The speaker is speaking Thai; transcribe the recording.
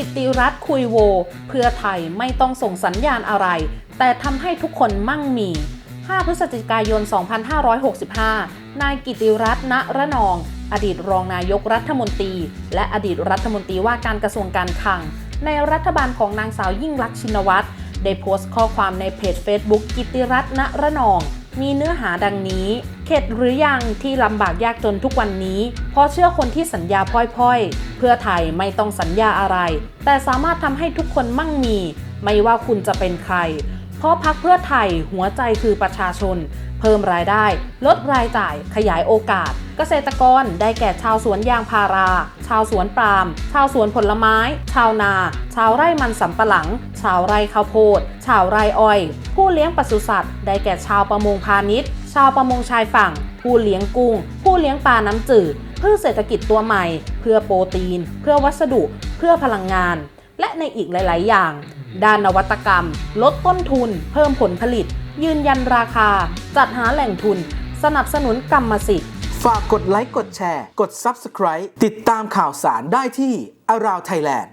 ิติรัตน์คุยโว เพื่อไทยไม่ต้องส่งสัญญาณอะไร แต่ทำให้ทุกคนมั่งมี 5 พฤศจิกายน 2565 นายกิติรัตน์ณระนอง อดีตรองนายกรัฐมนตรี และอดีตรัฐมนตรีว่าการกระทรวงการคลัง ในรัฐบาลของนางสาวยิ่งลักษณ์ชินวัตรได้โพสต์ข้อความในเพจ Facebook กิติรัตน์ณระนอง มีเนื้อหาดังนี้ เข็ดหรือยังที่ลำบากยากจนทุกวันนี้ เพราะเชื่อคนที่สัญญาพล่อยๆ เพื่อไทยไม่ต้องสัญญาอะไร แต่สามารถทำให้ทุกคนมั่งมี ไม่ว่าคุณจะเป็นใคร เพราะพักเพื่อไทยหัวใจคือประชาชน เพิ่มรายได้ ลดรายจ่าย ขยายโอกาส เกษตรกรได้แก่ชาวสวนยางพารา ชาวสวนปาล์มชาวสวนผลไม้ ชาวนา ชาวไร่มันสำปะหลัง ชาวไร่ข้าวโพด ชาวไร่อ้อย ผู้เลี้ยงปศุสัตว์ ได้แก่ชาวประมงพาณิชย์ ชาวประมงชายฝั่ง ผู้เลี้ยงกุ้ง ผู้เลี้ยงปลาน้ำจืดพืชเศรษฐกิจตัวใหม่ เพื่อโปรตีน เพื่อวัสดุ เพื่อพลังงาน และในอีกหลาย ๆ อย่าง ด้านนวัตกรรม ลดต้นทุน เพิ่มผลผลิต ยืนยันราคา จัดหาแหล่งทุน สนับสนุนกรรมสิทธิ์ฝากกดไลค์กดแชร์ กด Subscribe ติดตามข่าวสารได้ที่ Around Thailand